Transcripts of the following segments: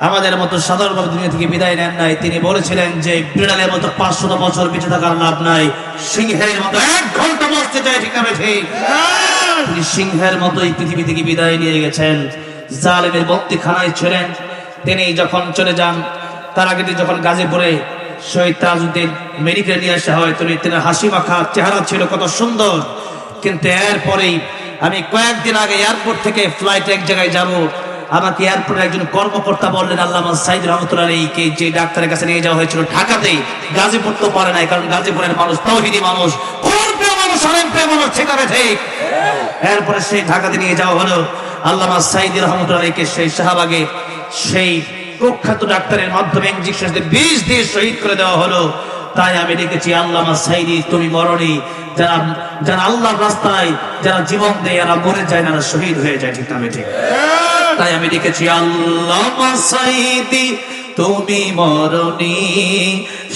আমাদের মতো সাধারণভাবে দুনিয়া থেকে বিদায় নেন নাই। তিনি বলেছিলেন যে, বিড়ালের মতো পাঁচশো বছর বেঁচে থাকার লাভ নাই। সিংহের মতো এক ঘণ্টা বাঁচতে চাই ঠিক ঠিক তিনি সিংহের মতো এই পৃথিবী থেকে বিদায় নিয়ে গেছেন। জালেমের বন্দিখানায় ছিলেন। তিনি যখন চলে যান, তার আগে যখন গাজীপুরে শহীদ তাজউদ্দিন মেডিকেল নিয়ে আসা হয়, তিনি তিনি হাসি মাখা চেহারা ছিল কত সুন্দর। কিন্তু এরপরেই আমি কয়েকদিন আগে এয়ারপোর্ট থেকে ফ্লাইটে এক জায়গায় যাব। আমাকে এয়ারপোর্টের একজন কর্মকর্তা বললেন, আল্লাহ সাইদ রহমতুল্লাহ কে যে ডাক্তারের কাছে নিয়ে যাওয়া হয়েছিল ঢাকাতেই, গাজীপুর তো পারে নাই, কারণ গাজীপুরের মানুষ তৌহিদি মানুষ এরপরে সেই ঢাকাতে নিয়ে যাওয়া হলো আল্লামা সাইদি রহমতুল্লাহকে সেই শাহবাগে সেই প্রখ্যাত ডাক্তারের মাধ্যমে ইঞ্জেকশন বিষ দিয়ে শহীদ করে দেওয়া হলো। তাই আমি ডেকেছি আল্লামা সাইদি, তুমি মরণি যারা যারা আল্লাহর রাস্তায়, যারা জীবন দেয় এরা মরে যায় না এরা শহীদ হয়ে যায়, ঠিক না ঠিক। তাই আমি লিখেছি আল্লামা তুমি মরণি,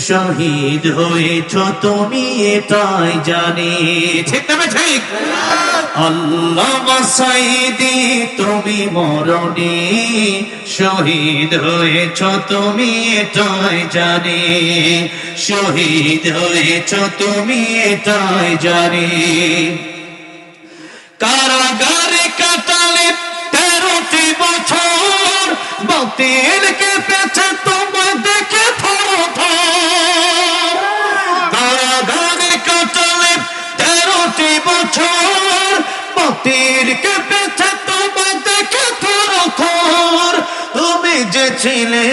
শহীদ হয়েছ তুমি, এটাই জানি। ঠিক না ঠিক? আল্লামা সাইদি, তুমি মরণি, শহীদ হয়েছ তুমি, এটাই জানি। শহীদ হয়েছ তুমি, এটাই জানি। কারাগারে কাটালে বছর বাতিলকে পেছে তোমায় দেখে থর তুমি যে ছিলে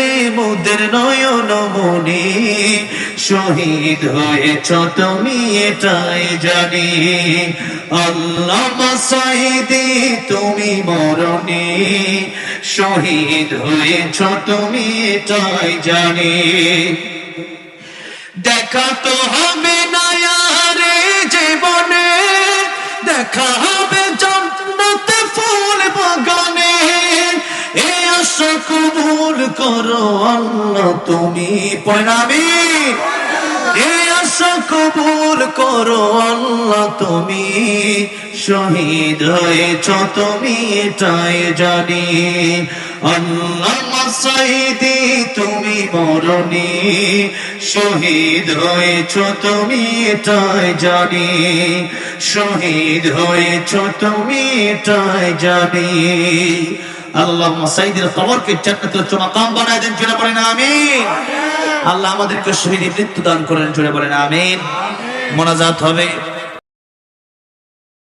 নয়ন মনি শহীদ হয়েছ তুমি এটাই জানি। আল্লাহ সাইদি তুমি মরণি শহীদ হয়েছ তুমি এটাই জানি। দেখা তো হবে করো আল্লাহ, তুমি পড়াবি এ আশা কবুল করো আল্লাহ, তুমি শহীদ হয়েছ, তুমি এটাই জানি। আল্লাহ তুমি মরণি শহীদ হয়েছ, তুমি এটাই জানি। শহীদ হয়েছ, তুমি এটাই জানি। আল্লাহ সাইদের কবরকে জান্নাতুল চমাকাম বানায় দেন, জোরে বলেন আমিন। আল্লাহ আমাদেরকে শহীদ মৃত্যু দান করেন, জোরে বলেন আমিন। মোনাজাত হবে।